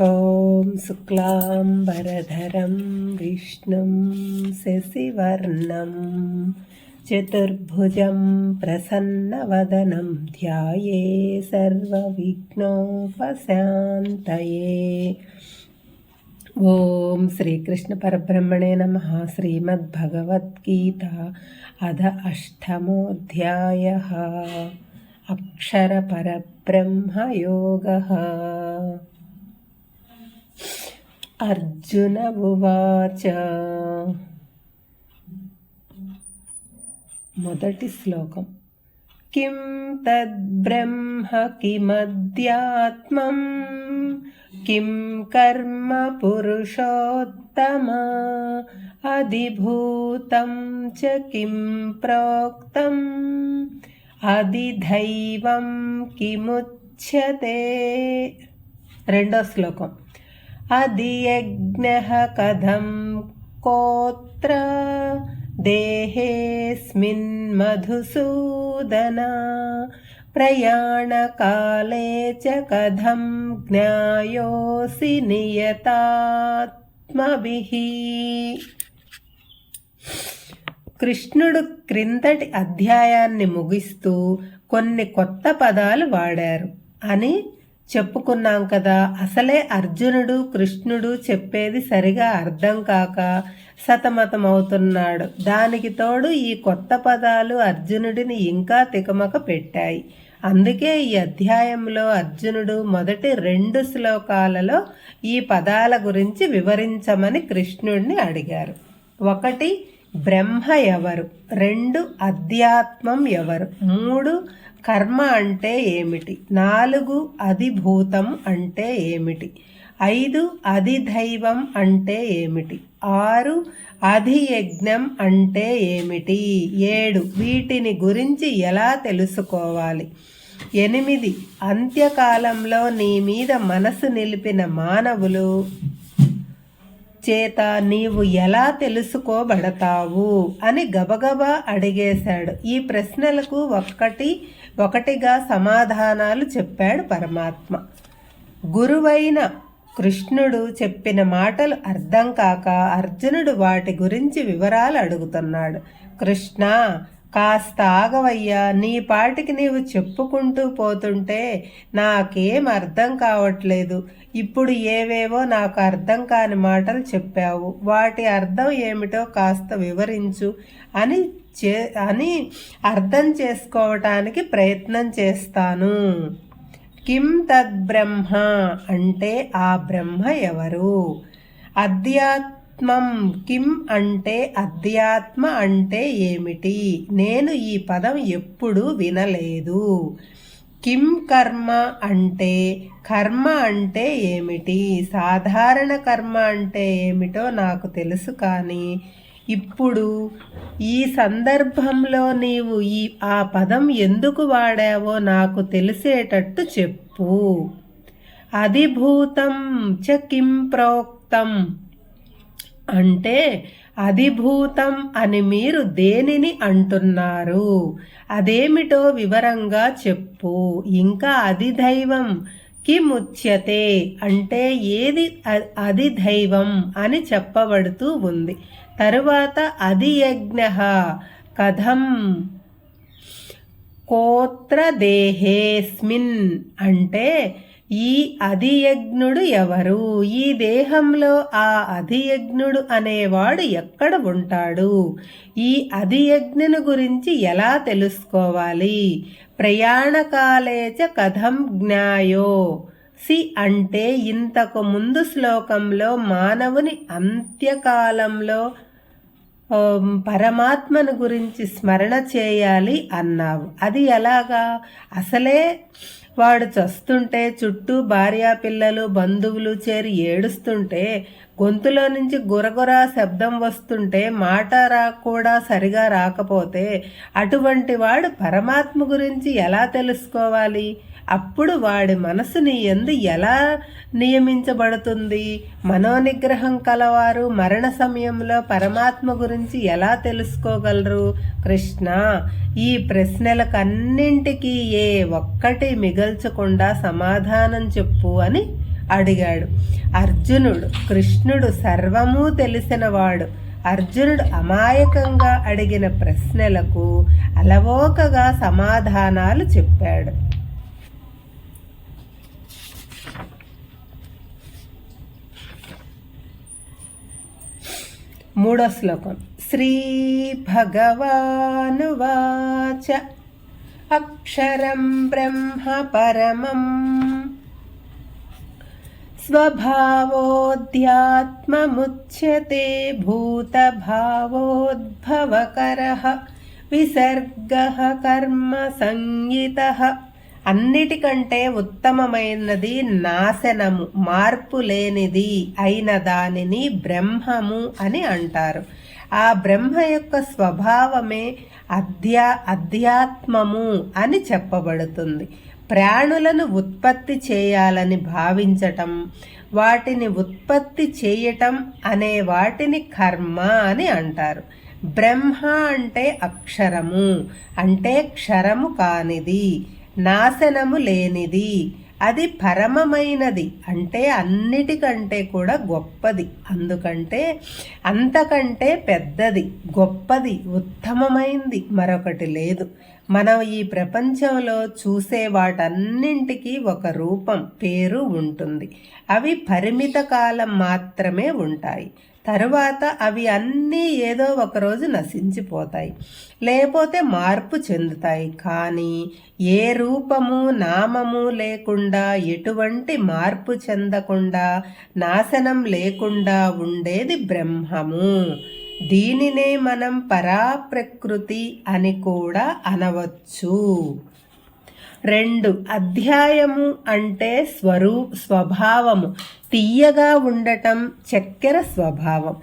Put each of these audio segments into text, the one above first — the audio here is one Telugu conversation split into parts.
ॐ शुक्लाम्बरधरं विष्णुं शशिवर्णं चतुर्भुजं प्रसन्नवदनं ध्याये सर्वविघ्नोपशान्तये। ॐ श्रीकृष्णपरब्रह्मणे नमः। श्रीमद्भगवद्गीता अध अष्टमोऽध्यायः। अक्षरपरब्रह्मयोगः। అర్జున ఉవాచ. మొదటి శ్లోకం. కిం తద్బ్రహ్మ కిమధ్యాత్మం కిం కర్మ పురుషోత్తమ? అధిభూతం చ కిం ప్రోక్తం? అధిదైవం కిముచ్యతే? రెండో శ్లోకం. అధియజ్ఞ కథం कोत्र దేహేస్మిన్ మధుసూదన ప్రయాణకాలే చ కథం జ్ఞాయోసి నియతాత్మభిః కృష్ణుడు క్రిందటి అధ్యాయాన్ని ముగిస్తూ కొన్ని కొత్త పదాలు వాడారు. అని చెప్పుకున్నాం కదా. అసలే అర్జునుడు కృష్ణుడు చెప్పేది సరిగా అర్థం కాక సతమతమవుతున్నాడు. దానికి తోడు ఈ కొత్త పదాలు అర్జునుడిని ఇంకా తికమక పెట్టాయి. అందుకే ఈ అధ్యాయంలో అర్జునుడు మొదటి రెండు శ్లోకాలలో ఈ పదాల గురించి వివరించమని కృష్ణుడిని అడిగారు. ఒకటి బ్రహ్మ ఎవరు? రెండు అధ్యాత్మం ఎవరు? మూడు కర్మ అంటే ఏమిటి? నాలుగు అధిభూతం అంటే ఏమిటి? ఐదు అధిదైవం అంటే ఏమిటి? ఆరు అధియజ్ఞం అంటే ఏమిటి? ఏడు వీటిని గురించి ఎలా తెలుసుకోవాలి? ఎనిమిది అంత్యకాలంలో నీ మీద మనసు నిలిపిన మానవులు చేత నీవు ఎలా తెలుసుకోబడతావు? అని గబగబా అడిగేశాడు. ఈ ప్రశ్నలకు ఒక్కటి ఒకటిగా సమాధానాలు చెప్పాడు పరమాత్మ. గురువైన కృష్ణుడు చెప్పిన మాటలు అర్థం కాక అర్జునుడు వాటి గురించి వివరాలు అడుగుతున్నాడు. కృష్ణ కాస్త ఆగవయ్యా నీ పాటికి నీవు చెప్పుకుంటూ పోతుంటే నాకేం అర్థం కావట్లేదు. ఇప్పుడు ఏవేవో నాకు అర్థం కాని మాటలు చెప్పావు. వాటి అర్థం ఏమిటో కాస్త వివరించు అని చే అని అర్థం చేసుకోవటానికి ప్రయత్నం చేస్తాను. కిం తద్బ్రహ్మ అంటే ఆ బ్రహ్మ ఎవరు? అధ్యాత్మం కిం అంటే అధ్యాత్మ అంటే ఏమిటి? నేను ఈ పదం ఎప్పుడూ వినలేదు. కిం కర్మ అంటే కర్మ అంటే ఏమిటి? సాధారణ కర్మ అంటే ఏమిటో నాకు తెలుసు కానీ ఇప్పుడు ఈ సందర్భంలో నీవు ఈ ఆ పదం ఎందుకు వాడావో నాకు తెలిసేటట్టు చెప్పు. అధిభూతం చ కిం ప్రోక్తం. అంటే అధిభూతం అని మీరు దేనిని అంటున్నారు? అదేమిటో వివరంగా చెప్పు. ఇంకా అధిదైవం కిముచ్యతే. అంటే ఏది అధిదైవం అని చెప్పబడుతూ ఉంది. తరువాత అధియజ్ఞ కథం. కోత్ర దేహేస్మిన్ అంటే ఈ అధియజ్ఞుడు ఎవరు? ఈ దేహంలో ఆ అధియజ్ఞుడు అనేవాడు ఎక్కడ ఉంటాడు? ఈ అధియజ్ఞుని గురించి ఎలా తెలుసుకోవాలి? ప్రయాణకాలేచ కథం జ్ఞాయో. సి అంటే ఇంతకు ముందు శ్లోకంలో మానవుని అంత్యకాలంలో పరమాత్మను గురించి స్మరణ చేయాలి అన్నావు. అది ఎలాగా? అసలే వాడు చస్తుంటే చుట్టూ భార్యా పిల్లలు బంధువులు చేరి ఏడుస్తుంటే గొంతులో నుంచి గురగుర శబ్దం వస్తుంటే మాట రా కూడా సరిగా రాకపోతే అటువంటి వాడు పరమాత్మ గురించి ఎలా తెలుసుకోవాలి? అప్పుడు వాడి మనసుని ఎందు ఎలా నియమించబడుతుంది? మనోనిగ్రహం కలవారు మరణ సమయంలో పరమాత్మ గురించి ఎలా తెలుసుకోగలరు? కృష్ణ ఈ ప్రశ్నలకన్నింటికీ ఏ ఒక్కటి మిగల్చకుండా సమాధానం చెప్పు అని అడిగాడు. అర్జునుడు కృష్ణుడు సర్వము తెలిసినవాడు. అర్జునుడు అమాయకంగా అడిగిన ప్రశ్నలకు అలవోకగా సమాధానాలు చెప్పాడు. మూడో శ్లోకం శ్రీ భగవానువాచ అక్షరం బ్రహ్మ పరమం స్వభావోధ్యాత్మముచ్యతే భూతభావోద్భవకర విసర్గ కర్మ సంగిత అన్నిటికంటే ఉత్తమమైనది నాశనము మార్పు లేనిది అయిన దానిని బ్రహ్మము అని అంటారు. ఆ బ్రహ్మ యొక్క స్వభావమే అధ్యా అధ్యాత్మము అని చెప్పబడుతుంది. ప్రాణులను ఉత్పత్తి చేయాలని భావించటం వాటిని ఉత్పత్తి చేయటం అనే వాటిని కర్మ అని అంటారు. బ్రహ్మ అంటే అక్షరము అంటే క్షరము కానిది. నాశనము లేనిది. అది పరమమైనది. అంటే అన్నిటికంటే కూడా గొప్పది. అందుకంటే అంతకంటే పెద్దది. గొప్పది ఉత్తమమైంది. మరొకటి లేదు. మనం ఈ ప్రపంచంలో చూసే వాటన్నింటికీ ఒక రూపం పేరు ఉంటుంది. అవి పరిమిత కాలం మాత్రమే ఉంటాయి. తరువాత అవి అన్నీ ఏదో ఒకరోజు నశించిపోతాయి. లేకపోతే మార్పు చెందుతాయి. కానీ ఏ రూపము నామము లేకుండా ఎటువంటి మార్పు చెందకుండా నాశనం లేకుండా ఉండేది బ్రహ్మము. దీనినే మనం పరాప్రకృతి అని కూడా అనవచ్చు. రెండు. అధ్యాయము అంటే స్వరూ స్వభావము. తీయగా ఉండటం చక్కెర స్వభావం.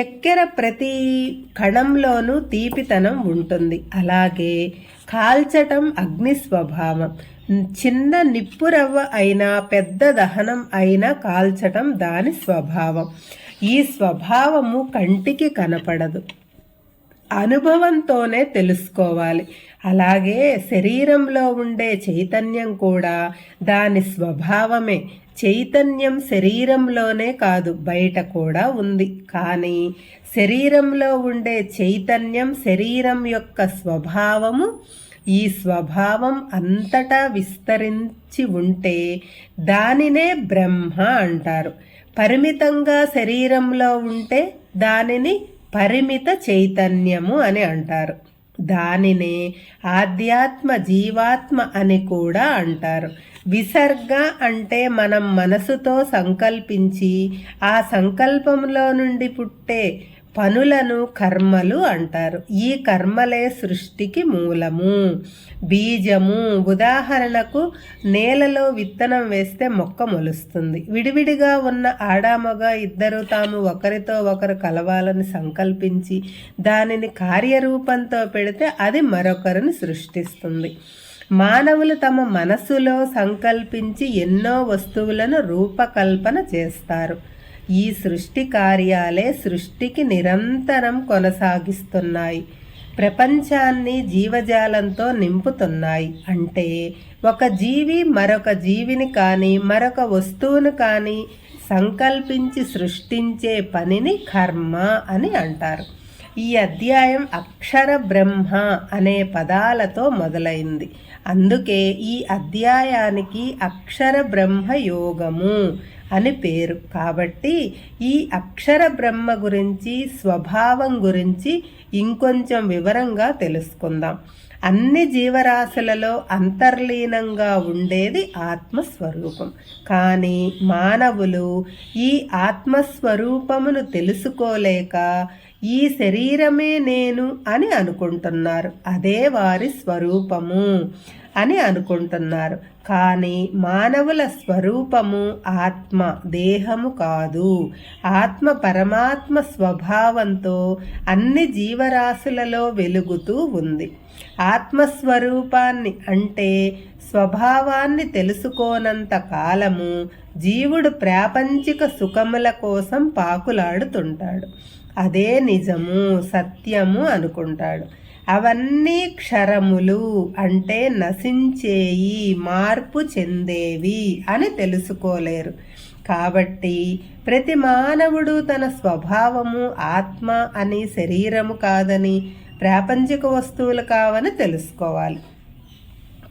చక్కెర ప్రతి కణంలోనూ తీపితనం ఉంటుంది. అలాగే కాల్చటం అగ్ని స్వభావం. చిన్న నిప్పురవ్వ అయినా పెద్ద దహనం అయినా కాల్చటం దాని స్వభావం. ఈ స్వభావము కంటికి కనపడదు. అనుభవంతోనే తెలుసుకోవాలి. అలాగే శరీరంలో ఉండే చైతన్యం కూడా దాని స్వభావమే. చైతన్యం శరీరంలోనే కాదు బయట కూడా ఉంది. కానీ శరీరంలో ఉండే చైతన్యం శరీరం యొక్క స్వభావము ఈ స్వభావం అంతటా విస్తరించి ఉంటే దానినే బ్రహ్మ అంటారు. పరిమితంగా శరీరంలో ఉంటే దానిని పరిమిత చైతన్యము అని అంటారు. దానినే ఆధ్యాత్మ జీవాత్మ అని కూడా అంటారు. విసర్గ అంటే మనం మనసుతో సంకల్పించి ఆ సంకల్పంలో నుండి పుట్టే పనులను కర్మలు అంటారు. ఈ కర్మలే సృష్టికి మూలము. బీజము ఉదాహరణకు నేలలో విత్తనం వేస్తే మొక్క మొలుస్తుంది. విడివిడిగా ఉన్న ఆడామగ ఇద్దరు తాము ఒకరితో ఒకరు కలవాలని సంకల్పించి దానిని కార్యరూపంతో పెడితే అది మరొకరిని సృష్టిస్తుంది. మానవులు తమ మనస్సులో సంకల్పించి ఎన్నో వస్తువులను రూపకల్పన చేస్తారు. ఈ సృష్టి కార్యాలే సృష్టికి నిరంతరం కొనసాగిస్తున్నాయి. ప్రపంచాన్ని జీవజాలంతో నింపుతున్నాయి. అంటే ఒక జీవి మరొక జీవిని కానీ మరొక వస్తువును కానీ సంకల్పించి సృష్టించే పనిని కర్మ అని అంటారు. ఈ అధ్యాయం అక్షర బ్రహ్మ అనే పదాలతో మొదలైంది. అందుకే ఈ అధ్యాయానికి అక్షర బ్రహ్మ యోగము అని పేరు. కాబట్టి ఈ అక్షర బ్రహ్మ గురించి స్వభావం గురించి ఇంకొంచెం వివరంగా తెలుసుకుందాం. అన్ని జీవరాశులలో అంతర్లీనంగా ఉండేది ఆత్మస్వరూపం. కానీ మానవులు ఈ ఆత్మస్వరూపమును తెలుసుకోలేక ఈ శరీరమే నేను అని అనుకుంటున్నారు. అదే వారి స్వరూపము. అని అనుకుంటున్నారు. కానీ మానవుల స్వరూపము ఆత్మ దేహము కాదు. ఆత్మ పరమాత్మ స్వభావంతో అన్ని జీవరాశులలో వెలుగుతూ ఉంది. ఆత్మస్వరూపాన్ని అంటే స్వభావాన్ని తెలుసుకోనంత కాలము జీవుడు ప్రాపంచిక సుఖముల కోసం పాకులాడుతుంటాడు. అదే నిజము సత్యము అనుకుంటాడు. అవన్నీ క్షరములు అంటే నశించేయి మార్పు చెందేవి అని తెలుసుకోలేరు. కాబట్టి ప్రతి మానవుడు తన స్వభావము ఆత్మ అని శరీరము కాదని ప్రాపంచిక వస్తువులు కావని తెలుసుకోవాలి.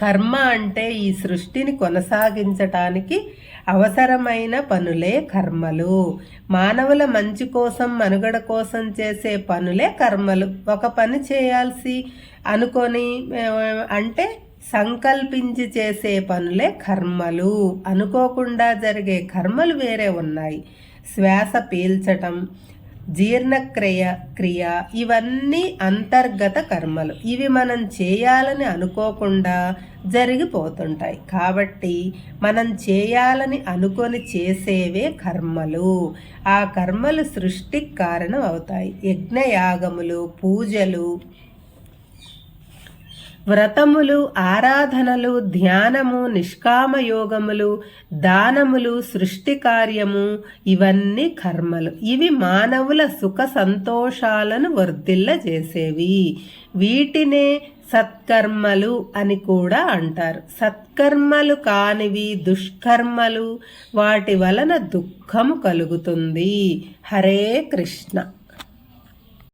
కర్మ అంటే ఈ సృష్టిని కొనసాగించటానికి అవసరమైన పనులే కర్మలు. మానవుల మంచి కోసం మనుగడ కోసం చేసే పనులే కర్మలు. ఒక పని చేయాల్సి అనుకొని అంటే సంకల్పించి చేసే పనులే కర్మలు. అనుకోకుండా జరిగే కర్మలు వేరే ఉన్నాయి. శ్వాస పీల్చటం జీర్ణక్రియ క్రియ ఇవన్నీ అంతర్గత కర్మలు. ఇవి మనం చేయాలని అనుకోకుండా జరిగిపోతుంటాయి. కాబట్టి మనం చేయాలని అనుకొని చేసేవే కర్మలు. ఆ కర్మలు సృష్టికి కారణం అవుతాయి. యజ్ఞయాగములు పూజలు వ్రతములు ఆరాధనలు ధ్యానము నిష్కామయోగములు దానములు సృష్టి కార్యము ఇవన్నీ కర్మలు. ఇవి మానవుల సుఖ సంతోషాలను వర్ధిల్ల చేసేవి. వీటినే సత్కర్మలు అని కూడా అంటారు. సత్కర్మలు కానివి దుష్కర్మలు వాటి వలన దుఃఖము కలుగుతుంది. హరే కృష్ణ.